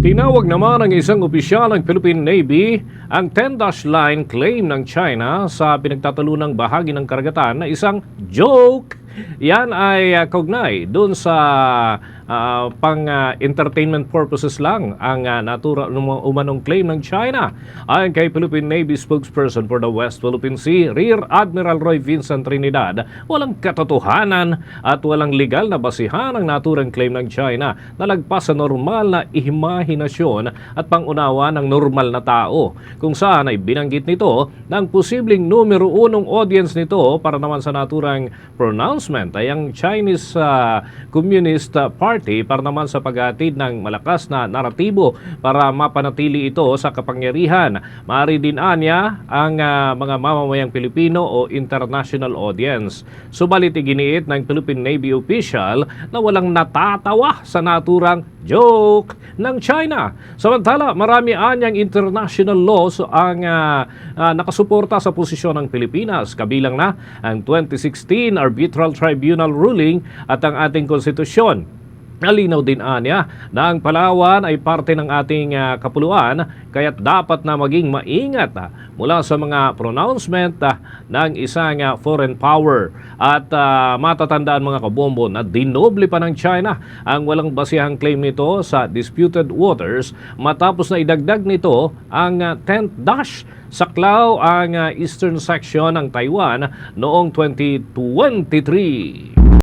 Tinawag naman ng isang opisyal ng Philippine Navy ang 10-dash line claim ng China sa pinagtatalunang bahagi ng karagatan na isang joke. Yan ay uh, kaugnay doon sa ah, pang ah, entertainment purposes lang ang uh, natura um- umanong claim ng China. Ayon kay Philippine Navy spokesperson for the West Philippine Sea, Rear Admiral Roy Vincent Trinidad, walang katotohanan at walang legal na basihan ang naturang claim ng China na lagpas sa normal na imahinasyon at pangunawa ng normal na tao. Kung saan ay binanggit nito ng posibleng numero unong audience nito para naman sa naturang pronouncement ay ang Chinese ah, Communist ah, Party para naman sa paghatid ng malakas na naratibo para mapanatili ito sa kapangyarihan. Maaari din anya ang ah, mga mamamayang Pilipino o international audience. Subalit iginiit ng Philippine Navy official na walang natatawa sa naturang joke ng China. Samantala, marami anyang international laws ang ah, ah, nakasuporta sa posisyon ng Pilipinas, kabilang na ang 2016 Arbitral Tribunal ruling at ang ating konstitusyon. Nalinaw din anya na ang Palawan ay parte ng ating ah, kapuluan kaya't dapat na maging maingat ah, mula sa mga pronouncement ah, ng isang ah, foreign power. At ah, matatandaan mga kabombo na dinoble pa ng China ang walang basihang claim nito sa disputed waters matapos na idagdag nito ang ah, 10th dash saklaw ang ah, eastern section ng Taiwan noong 2023.